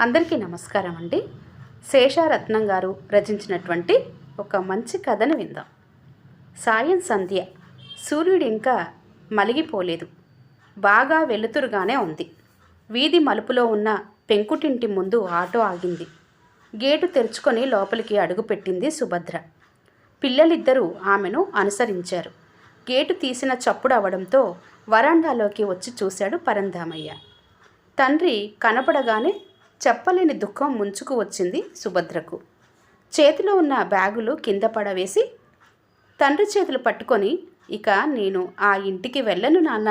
అందరికీ నమస్కారం అండి. శేషారత్నం గారు రచించినటువంటి ఒక మంచి కథను విందాం. సాయం సంధ్య. సూర్యుడు ఇంకా మలిగిపోలేదు. బాగా వెలుతురుగానే ఉంది. వీధి మలుపులో ఉన్న పెంకుటింటి ముందు ఆటో ఆగింది. గేటు తెరుచుకొని లోపలికి అడుగుపెట్టింది సుభద్ర. పిల్లలిద్దరూ ఆమెను అనుసరించారు. గేటు తీసిన చప్పుడు అవడంతో వరాండాలోకి వచ్చి చూశాడు పరంధామయ్య. తండ్రి కనపడగానే చెప్పలేని దుఃఖం ముంచుకు వచ్చింది సుభద్రకు. చేతిలో ఉన్న బ్యాగులు కింద పడవేసి తండ్రి చేతులు పట్టుకొని ఇక నేను ఆ ఇంటికి వెళ్ళను నాన్న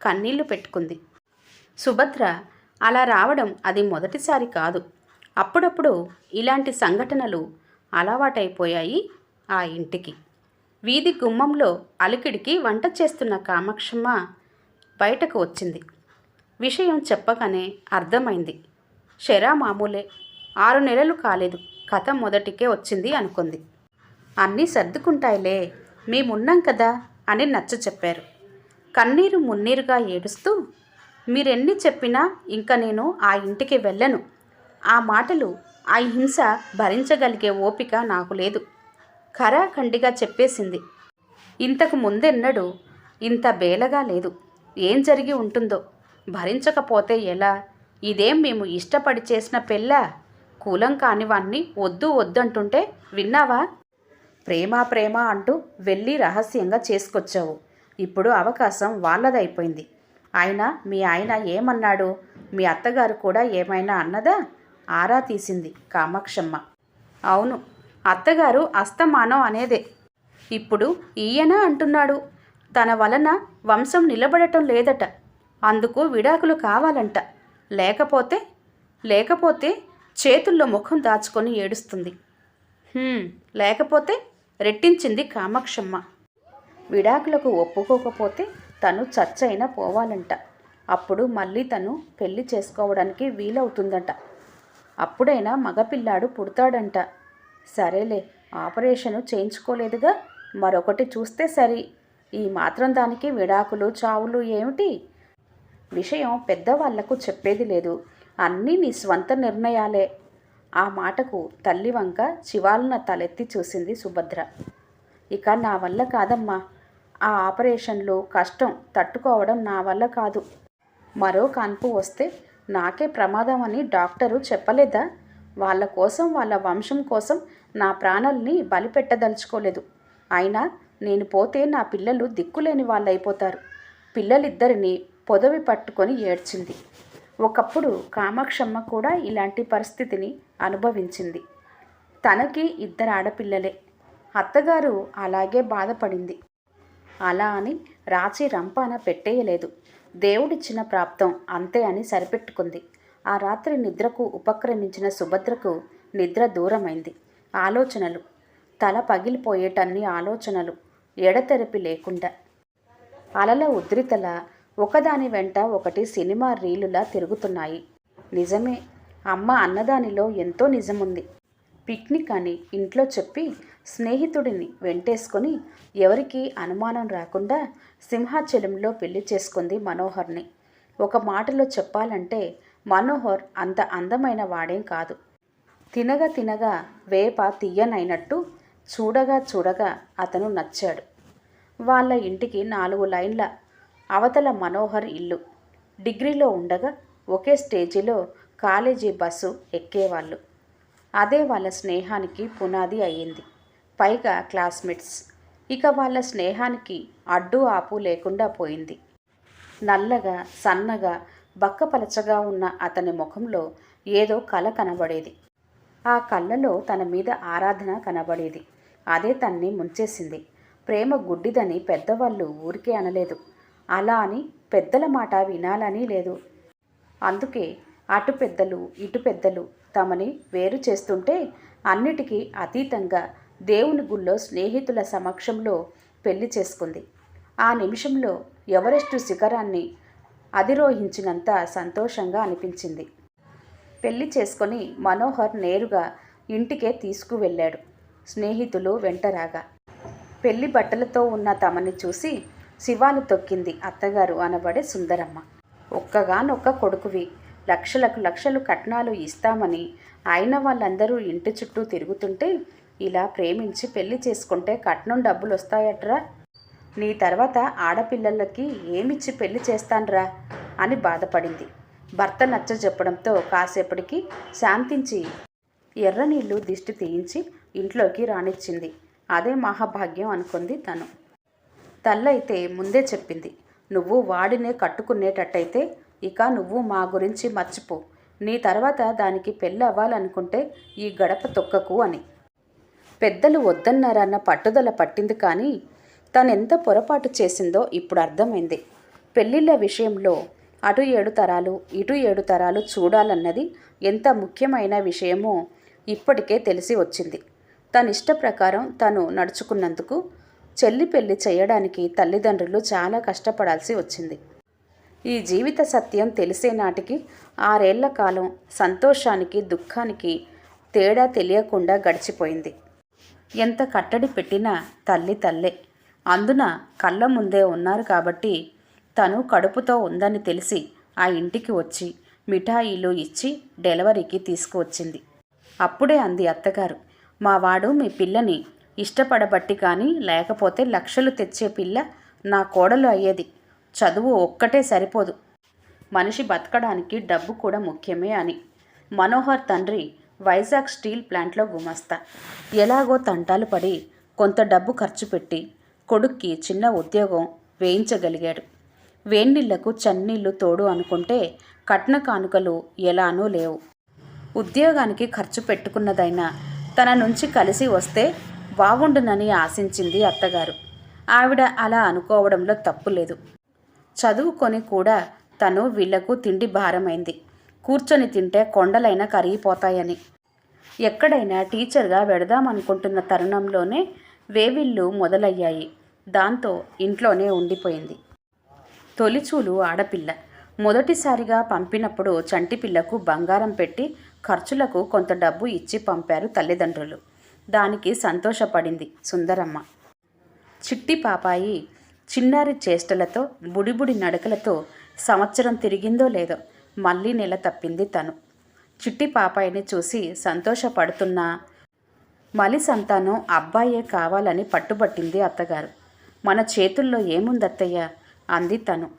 కన్నీళ్ళు పెట్టుకుంది. సుభద్ర అలా రావడం అది మొదటిసారి కాదు. అప్పుడప్పుడు ఇలాంటి సంఘటనలు అలవాటైపోయాయి ఆ ఇంటికి. వీధి గుమ్మంలో అలికిడికి వంట చేస్తున్న కామాక్షమ్మ బయటకు వచ్చింది. విషయం చెప్పగానే అర్థమైంది. షెరా మామూలే. ఆరు నెలలు కాలేదు. కథ మొదటికే వచ్చింది అనుకుంది. అన్నీ సర్దుకుంటాయిలే. మేమున్నాం కదా అని నచ్చ చెప్పారు. కన్నీరు మున్నీరుగా ఏడుస్తూ మీరెన్ని చెప్పినా ఇంకా నేను ఆ ఇంటికి వెళ్ళను. ఆ మాటలు ఆ హింస భరించగలిగే ఓపిక నాకు లేదు. ఖరాఖండిగా చెప్పేసింది. ఇంతకు ముందెన్నడూ ఇంత బేలగా లేదు. ఏం జరిగి ఉంటుందో? భరించకపోతే ఎలా? ఇదేం మేము ఇష్టపడి చేసిన పెళ్ళ? కూలం కానివాణ్ణి వద్దు వద్దంటుంటే విన్నావా? ప్రేమ ప్రేమ అంటూ వెళ్ళి రహస్యంగా చేసుకొచ్చావు. ఇప్పుడు అవకాశం వాళ్ళదైపోయింది. అయినా మీ ఆయన ఏమన్నాడు? మీ అత్తగారు కూడా ఏమైనా అన్నదా? ఆరా తీసింది కామాక్షమ్మ. అవును అత్తగారు అస్తమానం అనేదే. ఇప్పుడు ఈయన అంటున్నాడు? తన వలన వంశం నిలబడటం లేదట. అందుకు విడాకులు కావాలంట. లేకపోతే లేకపోతే చేతుల్లో ముఖం దాచుకొని ఏడుస్తుంది. లేకపోతే రెట్టించింది కామాక్షమ్మ. విడాకులకు ఒప్పుకోకపోతే తను చచ్చైనా పోవాలంట. అప్పుడు మళ్ళీ తను పెళ్ళి చేసుకోవడానికి వీలవుతుందంట. అప్పుడైనా మగపిల్లాడు పుడతాడంట. సరేలే ఆపరేషను చేయించుకోలేదుగా. మరొకటి చూస్తే సరి. ఈ మాత్రం దానికి విడాకులు చావులు ఏమిటి? విషయం పెద్దవాళ్ళకు చెప్పేది లేదు. అన్నీ నీ స్వంత నిర్ణయాలే. ఆ మాటకు తల్లి వంక చివాలున తలెత్తి చూసింది సుభద్ర. ఇక నా వల్ల కాదమ్మా. ఆ ఆపరేషన్లో కష్టం తట్టుకోవడం నా వల్ల కాదు. మరో కాన్పు వస్తే నాకే ప్రమాదం అని డాక్టరు చెప్పలేదా? వాళ్ళ కోసం వాళ్ళ వంశం కోసం నా ప్రాణాల్ని బలిపెట్టదలుచుకోలేదు. అయినా నేను పోతే నా పిల్లలు దిక్కులేని వాళ్ళైపోతారు. పిల్లలిద్దరిని పొదవి పట్టుకొని ఏడ్చింది. ఒకప్పుడు కామాక్షమ్మ కూడా ఇలాంటి పరిస్థితిని అనుభవించింది. తనకి ఇద్దరు ఆడపిల్లలే. అత్తగారు అలాగే బాధపడింది. అలా అని రాచి రంపాన పెట్టేయలేదు. దేవుడిచ్చిన ప్రాప్తం అంతే అని సరిపెట్టుకుంది. ఆ రాత్రి నిద్రకు ఉపక్రమించిన సుభద్రకు నిద్ర దూరమైంది. ఆలోచనలు. తల పగిలిపోయేటన్ని ఆలోచనలు. ఎడతెరపి లేకుండా. అలల ఉద్రితల ఒకదాని వెంట ఒకటి సినిమా రీలులా తిరుగుతున్నాయి. నిజమే అమ్మ అన్నదానిలో ఎంతో నిజముంది. పిక్నిక్ అని ఇంట్లో చెప్పి స్నేహితుడిని వెంటేసుకొని ఎవరికీ అనుమానం రాకుండా సింహాచలంలో పెళ్ళి చేసుకుంది మనోహర్ని. ఒక మాటలో చెప్పాలంటే మనోహర్ అంత అందమైన వాడేం కాదు. తినగా తినగా వేప తీయనైనట్టు చూడగా చూడగా అతను నచ్చాడు. వాళ్ళ ఇంటికి నాలుగు లైన్ల అవతల మనోహర్ ఇల్లు. డిగ్రీలో ఉండగా ఒకే స్టేజిలో కాలేజీ బస్సు ఎక్కేవాళ్ళు. అదే వాళ్ళ స్నేహానికి పునాది అయ్యింది. పైగా క్లాస్మేట్స్. ఇక వాళ్ళ స్నేహానికి అడ్డు ఆపు లేకుండా పోయింది. నల్లగా సన్నగా బక్కపలచగా ఉన్న అతని ముఖంలో ఏదో కళ కనబడేది. ఆ కళ్ళలో తన మీద ఆరాధన కనబడేది. అదే తన్ని ముంచేసింది. ప్రేమ గుడ్డిదని పెద్దవాళ్ళు ఊరికే అనలేదు. అలా అని పెద్దల మాట వినాలని లేదు. అందుకే అటు పెద్దలు ఇటు పెద్దలు తమని వేరు చేస్తుంటే అన్నిటికీ అతీతంగా దేవుని గుళ్ళో స్నేహితుల సమక్షంలో పెళ్ళి చేసుకుంది. ఆ నిమిషంలో ఎవరెస్టు శిఖరాన్ని అధిరోహించినంత సంతోషంగా అనిపించింది. పెళ్ళి చేసుకొని మనోహర్ నేరుగా ఇంటికే తీసుకువెళ్ళాడు. స్నేహితులు వెంటరాగా. పెళ్ళి బట్టలతో ఉన్న తమని చూసి శివాలు తొక్కింది అత్తగారు అనబడే సుందరమ్మ. ఒక్కగానొక్క కొడుకువి. లక్షలకు లక్షలు కట్నాలు ఇస్తామని అయిన వాళ్ళందరూ ఇంటి చుట్టూ తిరుగుతుంటే ఇలా ప్రేమించి పెళ్ళి చేసుకుంటే కట్నం డబ్బులు వస్తాయట్రా నీ తర్వాత ఆడపిల్లలకి ఏమిచ్చి పెళ్ళి చేస్తాన్రా? అని బాధపడింది. భర్త నచ్చ చెప్పడంతో కాసేపటికి శాంతించి ఎర్రనీళ్ళు దిష్టి తీయించి ఇంట్లోకి రానిచ్చింది. అదే మహాభాగ్యం అనుకుంది తను. తల్లైతే ముందే చెప్పింది. నువ్వు వాడినే కట్టుకునేటట్టయితే ఇక నువ్వు మా గురించి మర్చిపో. నీ తర్వాత దానికి పెళ్ళి అవ్వాలనుకుంటే ఈ గడప తొక్కకు అని. పెద్దలు వద్దన్నారన్న పట్టుదల పట్టింది కానీ తనెంత పొరపాటు చేసిందో ఇప్పుడు అర్థమైంది. పెళ్ళిళ్ళ విషయంలో అటు ఏడు తరాలు ఇటు ఏడు తరాలు చూడాలన్నది ఎంత ముఖ్యమైన విషయమో ఇప్పటికే తెలిసి వచ్చింది. తన ఇష్ట ప్రకారం తను నడుచుకున్నందుకు చెల్లి పెళ్ళి చేయడానికి తల్లిదండ్రులు చాలా కష్టపడాల్సి వచ్చింది. ఈ జీవిత సత్యం తెలిసే నాటికి ఆరేళ్ళ కాలం సంతోషానికి దుఃఖానికి తేడా తెలియకుండా గడిచిపోయింది. ఎంత కట్టడి పెట్టినా తల్లి తల్లే. అందున కళ్ళ ముందే ఉన్నారు కాబట్టి తను కడుపుతో ఉందని తెలిసి ఆ ఇంటికి వచ్చి మిఠాయిలు ఇచ్చి డెలివరీకి తీసుకువచ్చింది. అప్పుడే అంది అత్తగారు మా వాడు మీ పిల్లని ఇష్టపడబట్టి కానీ లేకపోతే లక్షలు తెచ్చే పిల్ల నా కోడలు అయ్యేది. చదువు ఒక్కటే సరిపోదు. మనిషి బతకడానికి డబ్బు కూడా ముఖ్యమే అని. మనోహర్ తండ్రి వైజాగ్ స్టీల్ ప్లాంట్లో గుమస్తా. ఎలాగో తంటాలు పడి కొంత డబ్బు ఖర్చు పెట్టి కొడుక్కి చిన్న ఉద్యోగం వేయించగలిగాడు. వేణిళ్ళకు చన్నీళ్ళు తోడు అనుకుంటే కట్న కానుకలు ఎలానూ లేవు. ఉద్యోగానికి ఖర్చు పెట్టుకున్నదైనా తన నుంచి కలిసి వస్తే బాగుండునని ఆశించింది అత్తగారు. ఆవిడ అలా అనుకోవడంలో తప్పు లేదు. చదువుకొని కూడా తను వీళ్ళకు తిండి భారమైంది. కూర్చొని తింటే కొండలైనా కరిగిపోతాయని. ఎక్కడైనా టీచర్గా వెడదామనుకుంటున్న తరుణంలోనే వేవిళ్ళు మొదలయ్యాయి. దాంతో ఇంట్లోనే ఉండిపోయింది. తొలిచూలు ఆడపిల్ల. మొదటిసారిగా పంపినప్పుడు చంటిపిల్లకు బంగారం పెట్టి ఖర్చులకు కొంత డబ్బు ఇచ్చి పంపారు తల్లిదండ్రులు. దానికి సంతోషపడింది సుందరమ్మ. చిట్టి పాపాయి చిన్నారి చేష్టలతో బుడిబుడి నడకలతో సంవత్సరం తిరిగిందో లేదో మళ్ళీ నెల తప్పింది తను. చిట్టి పాపాయిని చూసి సంతోషపడుతున్నా మలి సంతానం అబ్బాయే కావాలని పట్టుబట్టింది అత్తగారు. మన చేతుల్లో ఏముందత్తయ్య? అంది తను.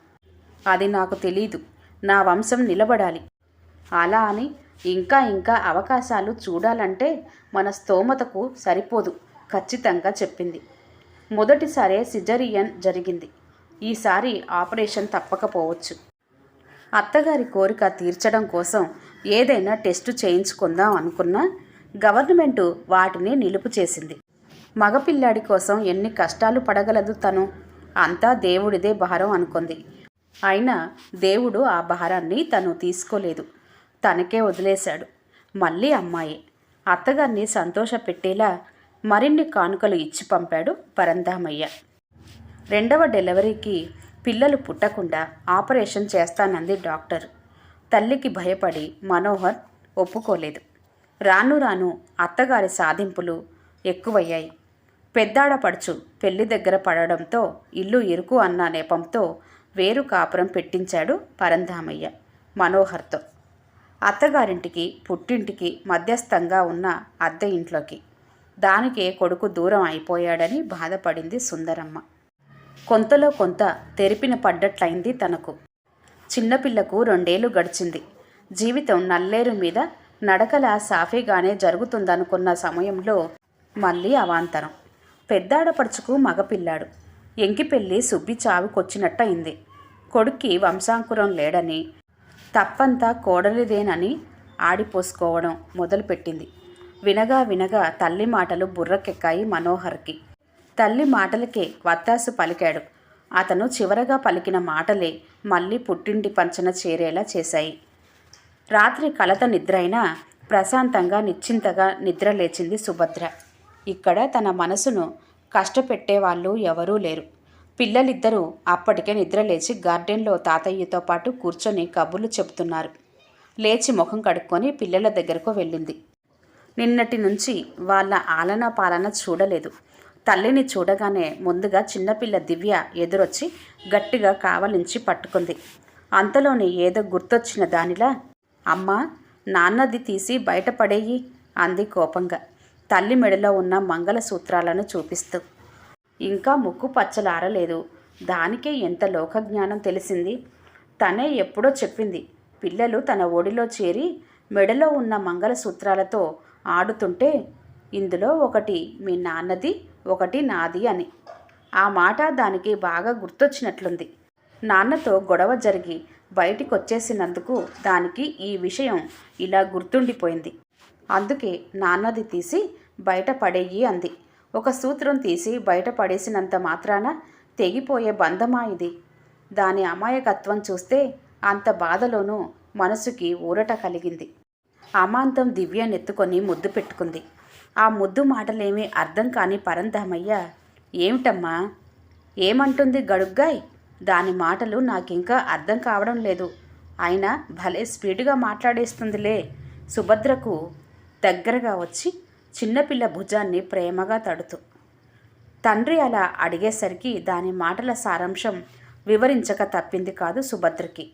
అది నాకు తెలీదు. నా వంశం నిలబడాలి. అలా అని ఇంకా ఇంకా అవకాశాలు చూడాలంటే మన స్తోమతకు సరిపోదు ఖచ్చితంగా చెప్పింది. మొదటిసారే సిజరియన్ జరిగింది. ఈసారి ఆపరేషన్ తప్పకపోవచ్చు. అత్తగారి కోరిక తీర్చడం కోసం ఏదైనా టెస్టు చేయించుకుందాం అనుకున్నా గవర్నమెంటు వాటిని నిలుపు చేసింది. మగపిల్లాడి కోసం ఎన్ని కష్టాలు పడగలదు తను. అంతా దేవుడిదే భారం అనుకుంది. అయినా దేవుడు ఆ భారాన్ని తను తీసుకోలేదు. తనకే వదిలేశాడు. మళ్ళీ అమ్మాయి. అత్తగారిని సంతోషపెట్టేలా మరిన్ని కానుకలు ఇచ్చి పంపాడు పరంధామయ్య రెండవ డెలివరీకి పిల్లలు పుట్టకుండా ఆపరేషన్ చేస్తానంది డాక్టర్. తల్లికి భయపడి మనోహర్ ఒప్పుకోలేదు. రాను రాను అత్తగారి సాధింపులు ఎక్కువయ్యాయి. పెద్దాడపడుచు పెళ్ళి దగ్గర పడడంతో ఇల్లు ఇరుకు అన్న నేపంతో వేరు కాపురం పెట్టించాడు పరంధామయ్య మనోహర్తో. అత్తగారింటికి పుట్టింటికి మధ్యస్థంగా ఉన్న అద్దె ఇంట్లోకి. దానికే కొడుకు దూరం అయిపోయాడని బాధపడింది సుందరమ్మ. కొంతలో కొంత తెరిపిన పడ్డట్లయింది తనకు. చిన్నపిల్లకు రెండేళ్ళు గడిచింది. జీవితం నల్లేరు మీద నడకల సాఫీగానే జరుగుతుందనుకున్న సమయంలో మళ్ళీ అవాంతరం. పెద్దాడపడుచుకు మగపిల్లాడు. ఎంకిపెళ్ళి సుబ్బి చావుకొచ్చినట్టయింది. కొడుక్కి వంశాంకురం లేడని తప్పంతా కోడలిదేనని ఆడిపోసుకోవడం మొదలుపెట్టింది. వినగా వినగా తల్లి మాటలు బుర్రకెక్కాయి మనోహర్కి. తల్లి మాటలకే వత్తాసు పలికాడు. అతను చివరగా పలికిన మాటలే మళ్ళీ పుట్టింటి పంచన చేరేలా చేశాయి. రాత్రి కలత నిద్రైనా ప్రశాంతంగా నిశ్చింతగా నిద్ర లేచింది సుభద్ర. ఇక్కడ తన మనసును కష్టపెట్టేవాళ్ళు ఎవరూ లేరు. పిల్లలిద్దరూ అప్పటికే నిద్రలేచి గార్డెన్లో తాతయ్యతో పాటు కూర్చొని కబుర్లు చెబుతున్నారు. లేచి ముఖం కడుక్కొని పిల్లల దగ్గరకు వెళ్ళింది. నిన్నటి నుంచి వాళ్ళ ఆలన పాలన చూడలేదు. తల్లిని చూడగానే ముందుగా చిన్నపిల్ల దివ్య ఎదురొచ్చి గట్టిగా కావలించి పట్టుకుంది. అంతలోని ఏదో గుర్తొచ్చిన దానిలా అమ్మా నాన్నది తీసి బయటపడేయి అంది కోపంగా. తల్లి మెడలో ఉన్న మంగళసూత్రాలను చూపిస్తూ. ఇంకా ముక్కు పచ్చలారలేదు. దానికే ఎంత లోకజ్ఞానం తెలిసింది? తనే ఎప్పుడో చెప్పింది. పిల్లలు తన ఒడిలో చేరి మెడలో ఉన్న మంగళసూత్రాలతో ఆడుతుంటే ఇందులో ఒకటి మీ నాన్నది ఒకటి నాది అని. ఆ మాట దానికి బాగా గుర్తొచ్చినట్లుంది. నాన్నతో గొడవ జరిగి బయటికి వచ్చేసినందుకు దానికి ఈ విషయం ఇలా గుర్తుండిపోయింది. అందుకే నాన్నది తీసి బయట పడేయి అంది. ఒక సూత్రం తీసి బయటపడేసినంత మాత్రాన తెగిపోయే బంధమా ఇది? దాని అమాయకత్వం చూస్తే అంత బాధలోనూ మనసుకి ఊరట కలిగింది. అమాంతం దివ్యనెత్తుకొని ముద్దు పెట్టుకుంది. ఆ ముద్దు మాటలేమీ అర్థం కాని పరంధామయ్య ఏమిటమ్మా? ఏమంటుంది గడుగ్గాయ్? దాని మాటలు నాకింకా అర్థం కావడం లేదు. అయినా భలే స్పీడ్గా మాట్లాడేస్తుందిలే. సుభద్రకు దగ్గరగా వచ్చి చిన్నపిల్ల భుజాన్ని ప్రేమగా తడుతూ. తండ్రి అలా అడిగేసరికి దాని మాటల సారాంశం వివరించక తప్పింది కాదు సుభద్రకి.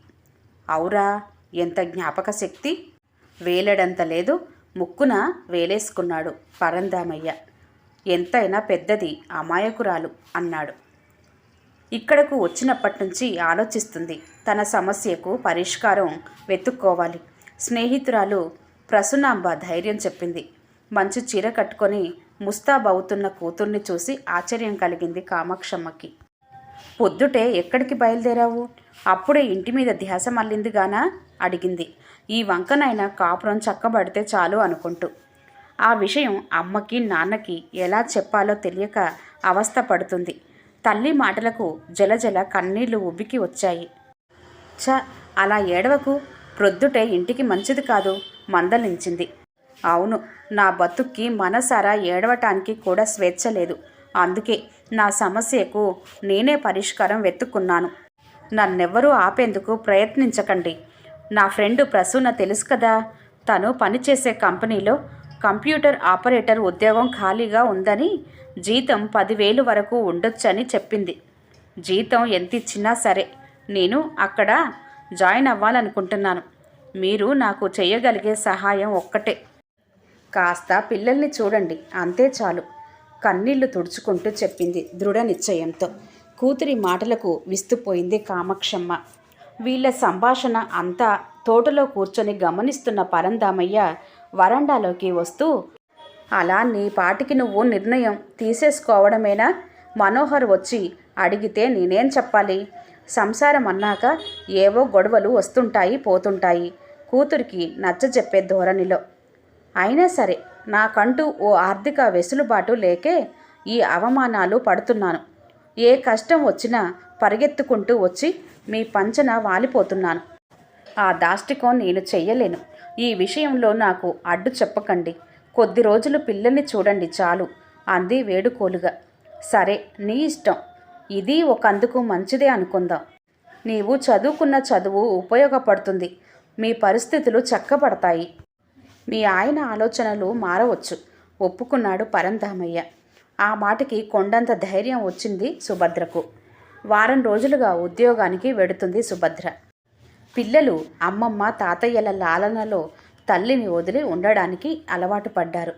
అవురా ఎంత జ్ఞాపక శక్తి? వేలడంత లేదు ముక్కున వేలేసుకున్నాడు పరందామయ్య ఎంతైనా పెద్దది అమాయకురాలు అన్నాడు. ఇక్కడకు వచ్చినప్పటి నుంచి ఆలోచిస్తుంది తన సమస్యకు పరిష్కారం వెతుక్కోవాలి. స్నేహితురాలు ప్రసునాంబ ధైర్యం చెప్పింది. మంచి చీర కట్టుకొని ముస్తాబవుతున్న కూతుర్ని చూసి ఆశ్చర్యం కలిగింది కామాక్షమ్మకి. పొద్దుటే ఎక్కడికి బయలుదేరావు? అప్పుడే ఇంటి మీద ధ్యాస మళ్ళింది గానా? అడిగింది. ఈ వంకనైనా కాపురం చక్కబడితే చాలు అనుకుంటూ. ఆ విషయం అమ్మకి నాన్నకి ఎలా చెప్పాలో తెలియక అవస్థ పడుతుంది. తల్లి మాటలకు జలజల కన్నీళ్ళు ఉబ్బికి వచ్చాయి. చ అలా ఏడవకు. ప్రొద్దుటే ఇంటికి మంచిది కాదు మందలించింది. అవును నా బతుక్కి మనసారా ఏడవటానికి కూడా స్వేచ్ఛ లేదు. అందుకే నా సమస్యకు నేనే పరిష్కారం వెతుక్కున్నాను. నన్నెవ్వరూ ఆపేందుకు ప్రయత్నించకండి. నా ఫ్రెండ్ ప్రసూన తెలుసు కదా తను పనిచేసే కంపెనీలో కంప్యూటర్ ఆపరేటర్ ఉద్యోగం ఖాళీగా ఉందని జీతం పదివేలు వరకు ఉండొచ్చని చెప్పింది. జీతం ఎంత ఇచ్చినా సరే నేను అక్కడ జాయిన్ అవ్వాలనుకుంటున్నాను. మీరు నాకు చేయగలిగే సహాయం ఒక్కటే. కాస్త పిల్లల్ని చూడండి అంతే చాలు కన్నీళ్ళు తుడుచుకుంటూ చెప్పింది దృఢ నిశ్చయంతో. కూతురి మాటలకు విస్తుపోయింది కామాక్షమ్మ. వీళ్ళ సంభాషణ అంతా తోటలో కూర్చొని గమనిస్తున్న పరందామయ్య వరండాలోకి వస్తూ అలా నీ పాటికి నువ్వు నిర్ణయం తీసేసుకోవడమేనా మనోహర్ వచ్చి అడిగితే నేనేం చెప్పాలి? సంసారం అన్నాక ఏవో గొడవలు వస్తుంటాయి పోతుంటాయి. కూతురికి నచ్చ చెప్పే ధోరణిలో అయినా సరే నాకంటూ ఓ ఆర్థిక వెసులుబాటు లేకే ఈ అవమానాలు పడుతున్నాను. ఏ కష్టం వచ్చినా పరిగెత్తుకుంటూ వచ్చి మీ పంచన వాలిపోతున్నాను. ఆ దాష్టికం నేను చెయ్యలేను. ఈ విషయంలో నాకు అడ్డు చెప్పకండి. కొద్ది రోజులు పిల్లల్ని చూడండి చాలు అంది వేడుకోలుగా. సరే నీ ఇష్టం. ఇది ఒకందుకు మంచిదే అనుకుందాం. నీవు చదువుకున్న చదువు ఉపయోగపడుతుంది. మీ పరిస్థితులు చక్కబడతాయి. మీ ఆయన ఆలోచనలు మారవచ్చు. ఒప్పుకున్నాడు పరంధామయ్య. ఆ మాటకి కొండంత ధైర్యం వచ్చింది సుభద్రకు. వారం రోజులుగా ఉద్యోగానికి వెడుతుంది సుభద్ర. పిల్లలు అమ్మమ్మ తాతయ్యల లాలనలో తల్లిని వదిలి ఉండడానికి అలవాటు పడ్డారు.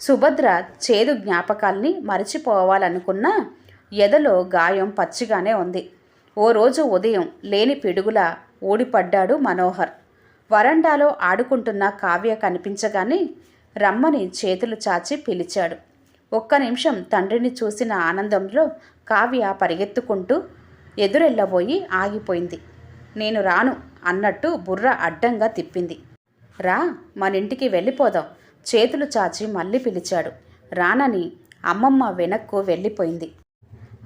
సుభద్ర చేదు జ్ఞాపకాల్ని మరచిపోవాలనుకున్నా ఎదలో గాయం పచ్చిగానే ఉంది. ఓ రోజు ఉదయం లేని పిడుగులా ఊడిపడ్డాడు మనోహర్. వరండాలో ఆడుకుంటున్న కావ్య కనిపించగానే రమ్మని చేతులు చాచి పిలిచాడు. ఒక్క నిమిషం తండ్రిని చూసిన ఆనందంలో కావ్య పరిగెత్తుకుంటూ ఎదురెళ్ళబోయి ఆగిపోయింది. నేను రాను అన్నట్టు బుర్ర అడ్డంగా తిప్పింది. రా మన ఇంటికి వెళ్ళిపోదాం చేతులు చాచి మళ్ళీ పిలిచాడు. రానని అమ్మమ్మ వెనక్కు వెళ్ళిపోయింది.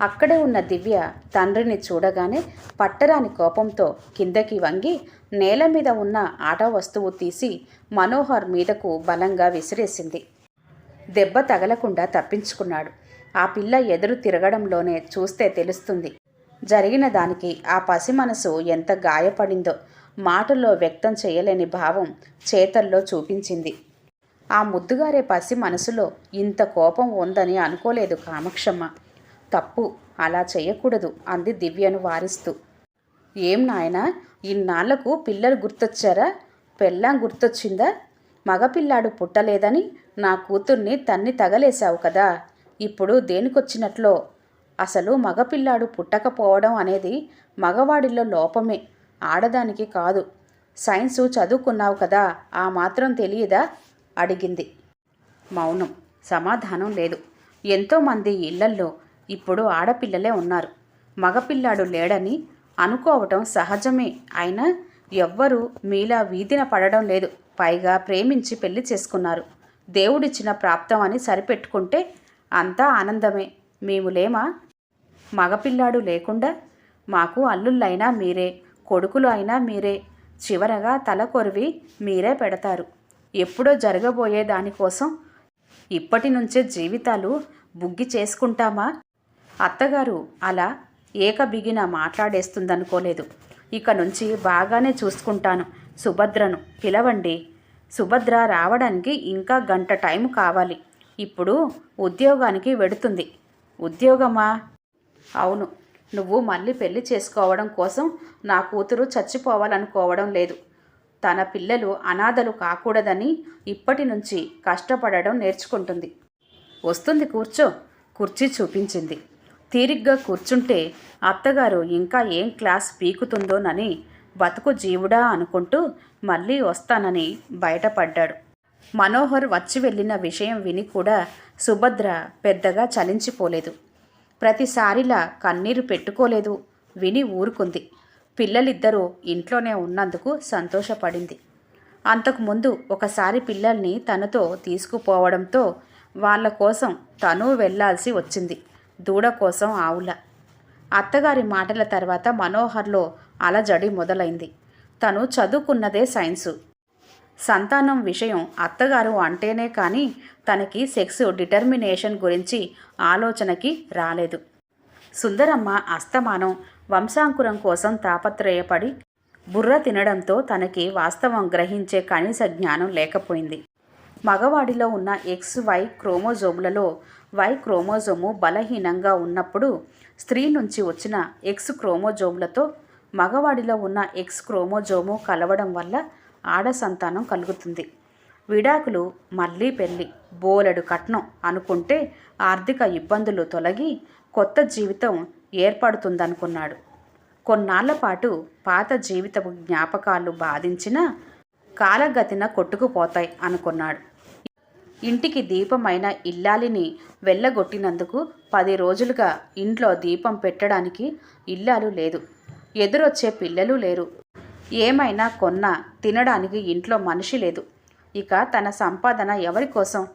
అక్కడే ఉన్న దివ్య తండ్రిని చూడగానే పట్టరాని కోపంతో కిందకి వంగి నేల మీద ఉన్న ఆట వస్తువు తీసి మనోహర్ మీదకు బలంగా విసిరేసింది. దెబ్బ తగలకుండా తప్పించుకున్నాడు. ఆ పిల్ల ఎదురు తిరగడంలోనే చూస్తే తెలుస్తుంది. జరిగిన దానికి ఆ పసి మనసు ఎంత గాయపడిందో మాటల్లో వ్యక్తం చేయలేని భావం చేతల్లో చూపించింది. ఆ ముద్దుగారే పసి మనసులో ఇంత కోపం ఉందని అనుకోలేదు కామక్షమ్మ. తప్పు. అలా చేయకూడదు అంది దివ్యను వారిస్తూ. ఏం నాయనా ఇన్నాళ్ళకు పిల్లలు గుర్తొచ్చారా? పెళ్ళాం గుర్తొచ్చిందా? మగపిల్లాడు పుట్టలేదని నా కూతుర్ని తన్ని తగలేశావు కదా. ఇప్పుడు దేనికొచ్చినట్లో? అసలు మగపిల్లాడు పుట్టకపోవడం అనేది మగవాడిలో లోపమే. ఆడదానికి కాదు. సైన్సు చదువుకున్నావు కదా ఆ మాత్రం తెలియదా? అడిగింది. మౌనం. సమాధానం లేదు. ఎంతోమంది ఇళ్ళల్లో ఇప్పుడు ఆడపిల్లలే ఉన్నారు. మగపిల్లాడు లేడని అనుకోవటం సహజమే. అయినా ఎవ్వరూ మీలా వీధిన పడడం లేదు. పైగా ప్రేమించి పెళ్ళి చేసుకున్నారు. దేవుడిచ్చిన ప్రాప్తం అని సరిపెట్టుకుంటే అంతా ఆనందమే. మేము లేమా? మగపిల్లాడు లేకుండా మాకు అల్లుళ్ళైనా మీరే కొడుకులు అయినా మీరే. చివరగా తల కొరివి మీరే పెడతారు. ఎప్పుడో జరగబోయే దానికోసం ఇప్పటి నుంచే జీవితాలు బుగ్గి చేసుకుంటామా? అత్తగారు అలా ఏకబిగిన మాట్లాడేస్తుందనుకోలేదు. ఇక నుంచి బాగానే చూసుకుంటాను. సుభద్రను పిలవండి. సుభద్ర రావడానికి ఇంకా గంట టైం కావాలి. ఇప్పుడు ఉద్యోగానికి వెడుతుంది. ఉద్యోగమా? అవును. నువ్వు మళ్ళీ పెళ్ళి చేసుకోవడం కోసం నా కూతురు చచ్చిపోవాలనుకోవడం లేదు. తన పిల్లలు అనాథలు కాకూడదని ఇప్పటి నుంచి కష్టపడడం నేర్చుకుంటుంది. వస్తుంది కూర్చో. కుర్చీ చూపించింది. తీరిగ్గా కూర్చుంటే అత్తగారు ఇంకా ఏం క్లాస్ పీకుతుందోనని బతుకు జీవుడా అనుకుంటూ మళ్ళీ వస్తానని బయటపడ్డాడు. మనోహర్ వచ్చి వెళ్ళిన విషయం విని కూడా సుభద్ర పెద్దగా చలించిపోలేదు. ప్రతిసారిలా కన్నీరు పెట్టుకోలేదు. విని ఊరుకుంది. పిల్లలిద్దరూ ఇంట్లోనే ఉన్నందుకు సంతోషపడింది. అంతకుముందు ఒకసారి పిల్లల్ని తనతో తీసుకుపోవడంతో వాళ్ళ కోసం తను వెళ్ళాల్సి వచ్చింది. దూడ కోసం ఆవుల. అత్తగారి మాటల తర్వాత మనోహర్లో అలజడి మొదలైంది. తను చదువుకున్నదే సైన్సు. సంతానం విషయం అత్తగారు అంటేనే కానీ తనకి సెక్స్ డిటర్మినేషన్ గురించి ఆలోచనకి రాలేదు. సుందరమ్మ అస్తమానం వంశాంకురం కోసం తాపత్రయపడి బుర్ర తినడంతో తనకి వాస్తవం గ్రహించే కనీస జ్ఞానం లేకపోయింది. మగవాడిలో ఉన్న ఎక్స్ వై క్రోమోజోములలో వై క్రోమోజోము బలహీనంగా ఉన్నప్పుడు స్త్రీ నుంచి వచ్చిన ఎక్స్ క్రోమోజోములతో మగవాడిలో ఉన్న ఎక్స్ క్రోమోజోము కలవడం వల్ల ఆడ సంతానం కలుగుతుంది. విడాకులు మళ్ళీ పెళ్ళి బోలెడు కట్నం అనుకుంటే ఆర్థిక ఇబ్బందులు తొలగి కొత్త జీవితం ఏర్పడుతుందనుకున్నాడు. కొన్నాళ్ళ పాటు పాత జీవితపు జ్ఞాపకాలు బాధించినా కాలగతిన కొట్టుకుపోతాయి అనుకున్నాడు. ఇంటికి దీపమైన ఇల్లాలిని వెళ్ళగొట్టినందుకు పది రోజులుగా ఇంట్లో దీపం పెట్టడానికి ఇల్లాలు లేదు. ఎదురొచ్చే పిల్లలు లేరు. ఏమైనా కొన్నా తినడానికి ఇంట్లో మనిషి లేదు. ఇక తన సంపాదన ఎవరి కోసం?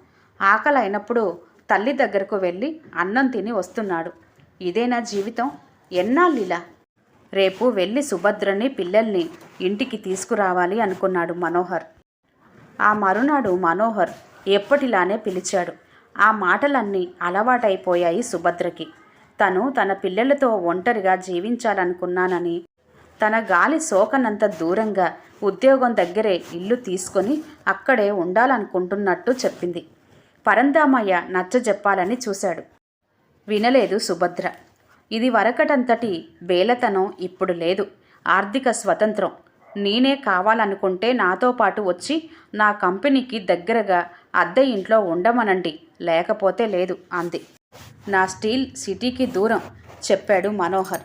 ఆకలైనప్పుడు తల్లి దగ్గరకు వెళ్ళి అన్నం తిని వస్తున్నాడు. ఇదేనా జీవితం? ఎన్నాళ్ళిలా? రేపు వెళ్ళి సుభద్రని పిల్లల్ని ఇంటికి తీసుకురావాలి అనుకున్నాడు మనోహర్. ఆ మరునాడు మనోహర్ ఎప్పటిలానే పిలిచాడు. ఆ మాటలన్నీ అలవాటైపోయాయి సుభద్రకి. తను తన పిల్లలతో ఒంటరిగా జీవించాలనుకున్నానని తన గాలి సోకనంత దూరంగా ఉద్యోగం దగ్గరే ఇల్లు తీసుకొని అక్కడే ఉండాలనుకుంటున్నట్టు చెప్పింది. పరందామయ్య నచ్చజెప్పాలని చూశాడు. వినలేదు సుభద్ర. ఇది వరకటంతటి బేలతనం ఇప్పుడు లేదు. ఆర్థిక స్వతంత్రం. నేనే కావాలనుకుంటే నాతో పాటు వచ్చి నా కంపెనీకి దగ్గరగా అద్దె ఇంట్లో ఉండమనండి. లేకపోతే లేదు అంది. నా స్టీల్ సిటీకి దూరం చెప్పాడు మనోహర్.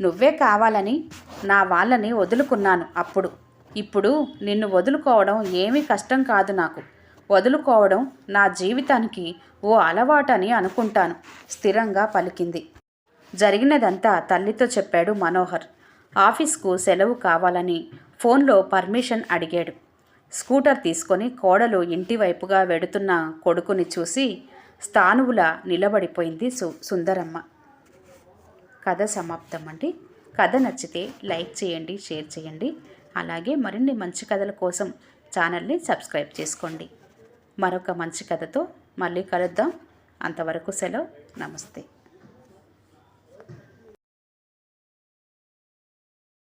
నువ్వే కావాలని నా వాళ్ళని వదులుకున్నాను అప్పుడు. ఇప్పుడు నిన్ను వదులుకోవడం ఏమీ కష్టం కాదు నాకు. వదులుకోవడం నా జీవితానికి ఓ అలవాటని అనుకుంటాను స్థిరంగా పలికింది. జరిగినదంతా తల్లితో చెప్పాడు మనోహర్. ఆఫీస్కు సెలవు కావాలని ఫోన్లో పర్మిషన్ అడిగాడు. స్కూటర్ తీసుకొని కోడలు ఇంటివైపుగా వెడుతున్న కొడుకుని చూసి స్థానువులా నిలబడిపోయింది సు సుందరమ్మ. కథ సమాప్తం అండి కథ నచ్చితే లైక్ చేయండి షేర్ చేయండి. అలాగే మరిన్ని మంచి కథల కోసం ఛానల్ని సబ్స్క్రైబ్ చేసుకోండి. మరొక మంచి కథతో మళ్ళీ కలుద్దాం. అంతవరకు సెలవు. నమస్తే.